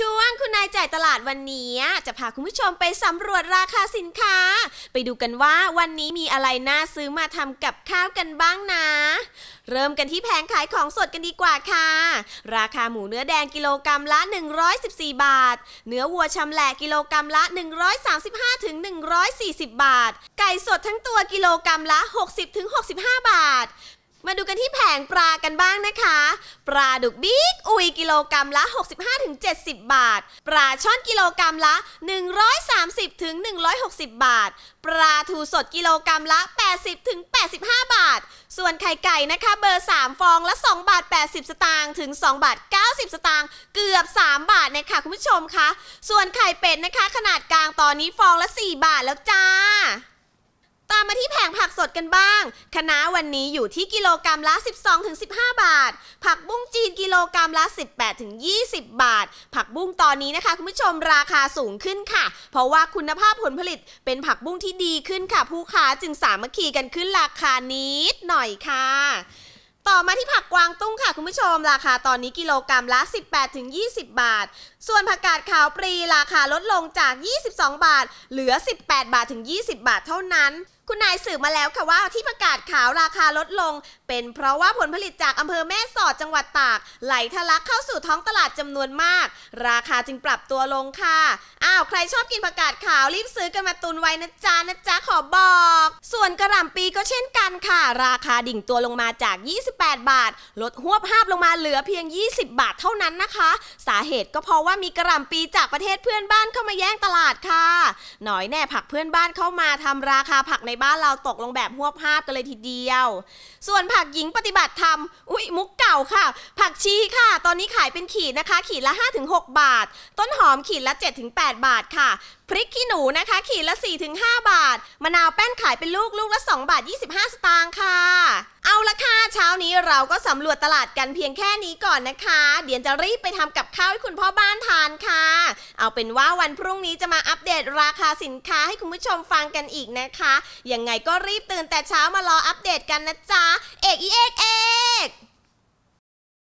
ช่วงคุณนายจ่ายตลาดวันนี้จะพาคุณผู้ชมไปสำรวจราคาสินค้า ไปดูกันว่าวันนี้มีอะไรน่าซื้อมาทำกับข้าวกันบ้างนะ เริ่มกันที่แผงขายของสดกันดีกว่าค่ะ ราคาหมูเนื้อแดงกิโลกรัมละ 114 บาท เนื้อวัวชำแหละกิโลกรัมละ 135ถึง140 บาท ไก่สดทั้งตัวกิโลกรัมละ 60ถึง65 บาท มาดูกันที่แผงปลากันบ้างนะคะ ปลาดุกบิ๊กอุยกิโลกรัมละ 65-70 บาท ปลาช่อนกิโลกรัมละ 130-160 บาท ปลาทูสดกิโลกรัมละ 80-85 บาท ส่วนไข่ไก่นะคะเบอร์ 3 ฟองละ 2 บาท 80 สตางค์ถึง 2 บาท 90 สตางค์เกือบ 3 บาทนะคะคุณผู้ชมคะ ส่วนไข่เป็ดนะคะ ขนาดกลางตอนนี้ฟองละ 4 บาทแล้วจ้า ตามมาที่แผงผักส ดกันบ้างคะน้าวันนี้อยู่ที่กิโลกรัมละ 12-15 บาท ผักบุ้งจีนกิโลกรัมละ 18-20 บาท ผักบุ้งตอนนี้นะคะ คุณผู้ชมราคาสูงขึ้นค่ะ เพราะว่าคุณภาพผลผลิตเป็นผักบุ้งที่ดีขึ้นค่ะ ผู้ค้าจึงสามัคคีกันขึ้นราคานิดหน่อยค่ะต่อมาที่ผักกวางตุ้งค่ะ คุณผู้ชม ราคาตอนนี้กิโลกรัมละ 18-20 บาท ส่วนผักกาดขาวปรีราคาลดลงจาก 22 บาท เหลือ 18 บาทถึง 20 บาทเท่านั้นคุณนายสืบมาแล้วค่ะว่าที่ผักกาดขาวราคาลดลง เป็นเพราะว่าผลผลิตจากอำเภอแม่สอดจังหวัดตาก ไหลทะลักเข้าสู่ท้องตลาดจำนวนมาก ราคาจึงปรับตัวลงค่ะ อ้าวใครชอบกินผักกาดขาวรีบซื้อกันมาตุนไว้นะจ๊ะนะจ๊ะขอบอก ส่วนกระหล่ำปีก็เช่นกันค่ะ ราคาดิ่งตัวลงมาจาก 28 บาท ลดหวบห้าบลงมาเหลือเพียง 20 บาทเท่านั้นนะคะ สาเหตุก็เพราะว่ามีกระหล่ำปีจากประเทศเพื่อนบ้านเข้ามาแย่งตลาดค่ะ หน่อยแน่ผักเพื่อนบ้านเข้ามาทำราคาผักในบ้านเราตกลงแบบหัวภาพกันเลยทีเดียว ส่วนผักหญิงปฏิบัติธรรม อุ้ยมุกเก่าค่ะ ผักชีค่ะ ตอนนี้ขายเป็นขีดนะคะ ขีดละ 5-6 บาท ต้นหอมขีดละ 7-8 บาทค่ะ พริกขี้หนูนะคะ ขีดละ 4-5 บาท มะนาวแป้นขายเป็นลูกลูกละ 2 บาท 25 สตางค์ค่ะเอาละค่ะ นี้เราก็สำรวจตลาดกันเพียงแค่นี้ก่อนนะคะ เดี๋ยวจะรีบไปทำกับข้าวให้คุณพ่อบ้านทานค่ะ เอาเป็นว่าวันพรุ่งนี้จะมาอัปเดตราคาสินค้าให้คุณผู้ชมฟังกันอีกนะคะยังไงก็รีบตื่นแต่เช้ามา รออัปเดตกันนะจ๊ะเอกอีเอกเอก